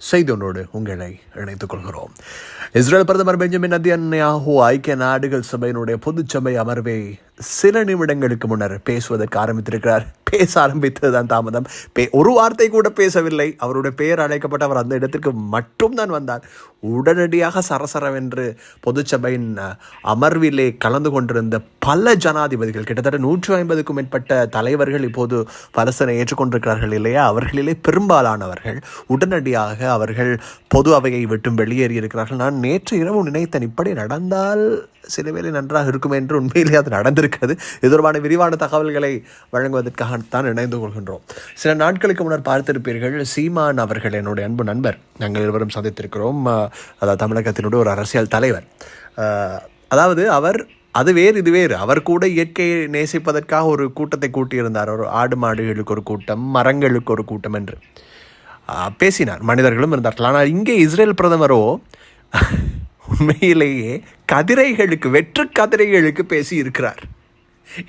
செய்தியொன்றோடு உங்களை இணைத்துக் கொள்கிறோம் இஸ்ரேல் பிரதமர் பெஞ்சமின் நதியன் ஐக்கிய நாடுகள் சபையினுடைய பொதுச்சபை அமர்வை சில நிமிடங்களுக்கு முன்னர் பேசுவதற்கு ஆரம்பித்திருக்கிறார். பேச ஆரம்பித்ததுதான் தாமதம். பே ஒரு வார்த்தை கூட பேசவில்லை. அவருடைய பெயர் அழைக்கப்பட்ட அவர் அந்த இடத்திற்கு மட்டும்தான் வந்தார். உடனடியாக சரசரவென்று பொதுச்சபையின் அமர்விலே கலந்து கொண்டிருந்த பல ஜனாதிபதிகள் கிட்டத்தட்ட நூற்று ஐம்பதுக்கும் மேற்பட்ட தலைவர்கள் இப்போது பலசனை ஏற்றுக்கொண்டிருக்கிறார்கள் இல்லையா? அவர்களிலே பெரும்பாலானவர்கள் உடனடியாக அவர்கள் பொது அவையை விட்டும் வெளியேறி இருக்கிறார்கள். நான் நேற்று இரவு நினைத்தேன் இப்படி நடந்தால் சில வேலை நன்றாக இருக்கும் என்று உண்மையிலே அது இருக்கிறது இது தொடர்பான விரிவான தகவல்களை வழங்குவதற்காகத்தான் இணைந்து கொள்கின்றோம். சில நாட்களுக்கு முன்னர் பார்த்திருப்பீர்கள் சீமான் அவர்கள் என்னுடைய அன்பு நண்பர். நாங்கள் இருவரும் சந்தித்திருக்கிறோம். அதாவது தமிழகத்தினுடைய ஒரு அரசியல் தலைவர். அதாவது அவர் அது வேறு இது வேறு. அவர் கூட இயற்கையை நேசிப்பதற்காக ஒரு கூட்டத்தை கூட்டியிருந்தார். ஒரு ஆடு மாடுகளுக்கு ஒரு கூட்டம் மரங்களுக்கு ஒரு கூட்டம் என்று. ஆஹ், பேசினார். மனிதர்களும் இருந்தார்கள். ஆனால் இங்கே இஸ்ரேல் பிரதமரோ உண்மையிலேயே கதிரைகளுக்கு வெற்று கதிரைகளுக்கு பேசி இருக்கிறார்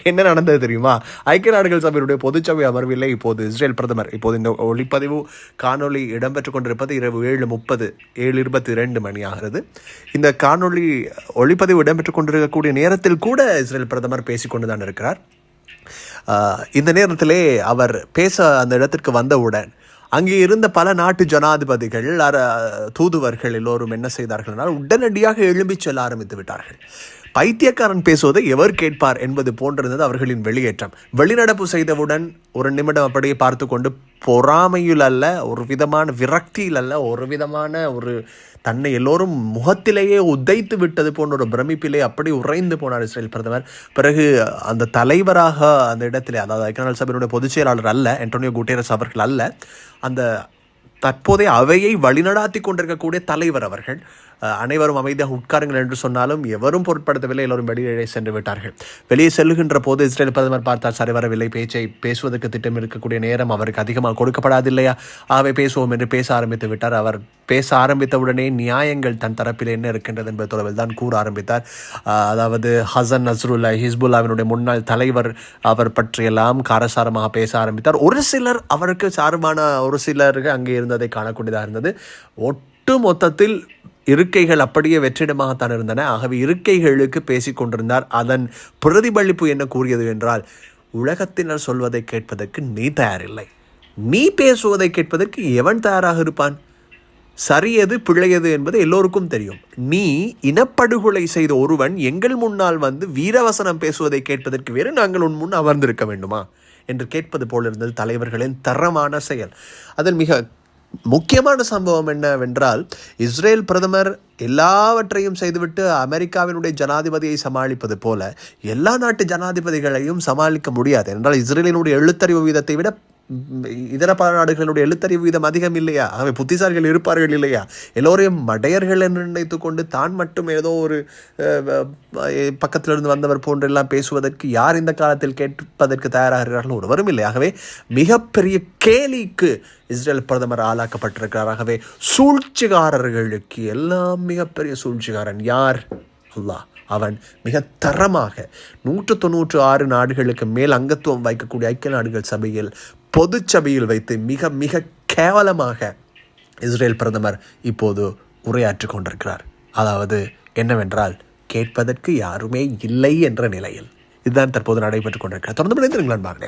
என்ன நடந்தது தெரியுமா? ஐக்கிய நாடுகள் சபையினுடைய பொதுச்சபை அமர்வில்லை இப்போது இஸ்ரேல் பிரதமர் இப்போது இந்த ஒளிப்பதிவு காணொளி இடம்பெற்றுக் கொண்டிருப்பது இரவு ஏழு முப்பது ஏழு இருபத்தி ரெண்டு மணி ஆகிறது. இந்த காணொலி ஒளிப்பதிவு இடம்பெற்றுக் கொண்டிருக்கக்கூடிய நேரத்தில் கூட இஸ்ரேல் பிரதமர் பேசிக்கொண்டு தான் இருக்கிறார். இந்த நேரத்திலே அவர் பேச அந்த இடத்திற்கு வந்தவுடன் அங்கே இருந்த பல நாட்டு ஜனாதிபதிகள் தூதுவர்கள் எல்லோரும் என்ன செய்தார்கள் என்றால் உடனடியாக எழும்பிச் செல்ல ஆரம்பித்து விட்டார்கள். பைத்தியக்காரன் பேசுவதை எவர் கேட்பார் என்பது போன்றிருந்தது அவர்களின் வெளியேற்றம். வெளிநடப்பு செய்தவுடன் ஒரு நிமிடம் அப்படியே பார்த்து கொண்டு பொறாமையில் அல்ல ஒரு விதமான விரக்தியில் அல்ல ஒரு விதமான ஒரு தன்னை எல்லோரும் முகத்திலேயே உதைத்து விட்டது போன்ற ஒரு பிரமிப்பிலே அப்படி உறைந்து போனார் இஸ்ரேல் பிரதமர். பிறகு அந்த தலைவராக அந்த இடத்திலே அதாவது ஐக்கிய சபையினுடைய பொதுச் செயலாளர் அல்ல அன்டோனியோ குட்டேரஸ் அவர்கள் அல்ல அந்த தற்போதைய அவையை வழிநடாத்தி கொண்டிருக்கக்கூடிய தலைவர் அவர்கள் அனைவரும் அமைதியாக உட்காருங்கள் என்று சொன்னாலும் எவரும் பொருட்படுத்தவில்லை. எல்லோரும் வெளியே சென்று விட்டார்கள். வெளியே செல்கின்ற போது இஸ்ரேல் பிரதமர் பார்த்தார் சரி வரவில்லை. பேச்சை பேசுவதற்கு திட்டம் இருக்கக்கூடிய நேரம் அவருக்கு அதிகமாக கொடுக்கப்படாதில்லையா? ஆகவே பேசுவோம் என்று பேச ஆரம்பித்து விட்டார். அவர் பேச ஆரம்பித்தவுடனே நியாயங்கள் தன் தரப்பில் என்ன இருக்கின்றது என்பது தொடர்பில் தான் கூற ஆரம்பித்தார். அதாவது ஹசன் நஸ்ருல்லா ஹிஸ்புல்லாவினுடைய முன்னாள் தலைவர் அவர் பற்றியெல்லாம் காரசாரமாக பேச ஆரம்பித்தார். ஒரு சிலர் அவருக்கு சார்பான ஒரு சிலருக்கு அங்கே இருந்ததை காணக்கூடியதாக இருந்தது. ஒட்டு மொத்தத்தில் இருக்கைகள் அப்படியே வெற்றிடமாகத்தான் இருந்தன. ஆகவே இருக்கைகளுக்கு பேசிக் கொண்டிருந்தார். அதன் பிரதிபலிப்பு என்ன கூறியது என்றால் உலகத்தினர் சொல்வதை கேட்பதற்கு நீ தயாரில்லை. நீ பேசுவதை கேட்பதற்கு எவன் தயாராக இருப்பான்? சரியது பிழையது என்பது எல்லோருக்கும் தெரியும். நீ இனப்படுகொலை செய்த ஒருவன் எங்கள் முன்னால் வந்து வீரவசனம் பேசுவதை கேட்பதற்கு வேறு நாங்கள் உன் முன் அமர்ந்திருக்க வேண்டுமா? என்று கேட்பது போல் இருந்தது தலைவர்களின் தரமான செயல். அதில் மிக முக்கியமான சம்பவம் என்னவென்றால் இஸ்ரேல் பிரதமர் எல்லாவற்றையும் செய்துவிட்டு அமெரிக்காவினுடைய ஜனாதிபதியை சமாளிப்பது போல எல்லா நாட்டு ஜனாதிபதிகளையும் சமாளிக்க முடியாது. என்றால் இஸ்ரேலினுடைய எழுத்தறிவு வீதத்தை விட இதர பல நாடுகளுடைய எழுத்தறிவு வீதம் அதிகம் இல்லையா? ஆகவே புத்திசாலிகள் இருப்பார்கள் இல்லையா? எல்லோரையும் மடையர்கள் என்று நினைத்து கொண்டு தான் மட்டும் ஏதோ ஒரு பக்கத்திலிருந்து வந்தவர் போன்றெல்லாம் பேசுவதற்கு யார் இந்த காலத்தில் கேட்பதற்கு தயாராகிறார்கள் ஒருவரும் இல்லை. ஆகவே மிகப்பெரிய கேலிக்கு இஸ்ரேல் பிரதமர் ஆளாக்கப்பட்டிருக்கிறார். ஆகவே சூழ்ச்சிகாரர்களுக்கு எல்லாம் மிகப்பெரிய சூழ்ச்சிகாரன் யார்? அல்லாஹ். அவன் மிக தரமாக நூற்று தொண்ணூற்று ஆறு நாடுகளுக்கு மேல் அங்கத்துவம் வைக்கக்கூடிய ஐக்கிய நாடுகள் சபையில் பொதுச்சபையில் வைத்து மிக மிக கேவலமாக இஸ்ரேல் பிரதமர் இப்போது உரையாற்றிக் கொண்டிருக்கிறார். அதாவது என்னவென்றால் கேட்பதற்கு யாருமே இல்லை என்ற நிலையில். இதுதான் தற்போது நடைபெற்றுக் கொண்டிருக்கிறார் தொடர்ந்து இணைந்திருங்கள் அன்பாக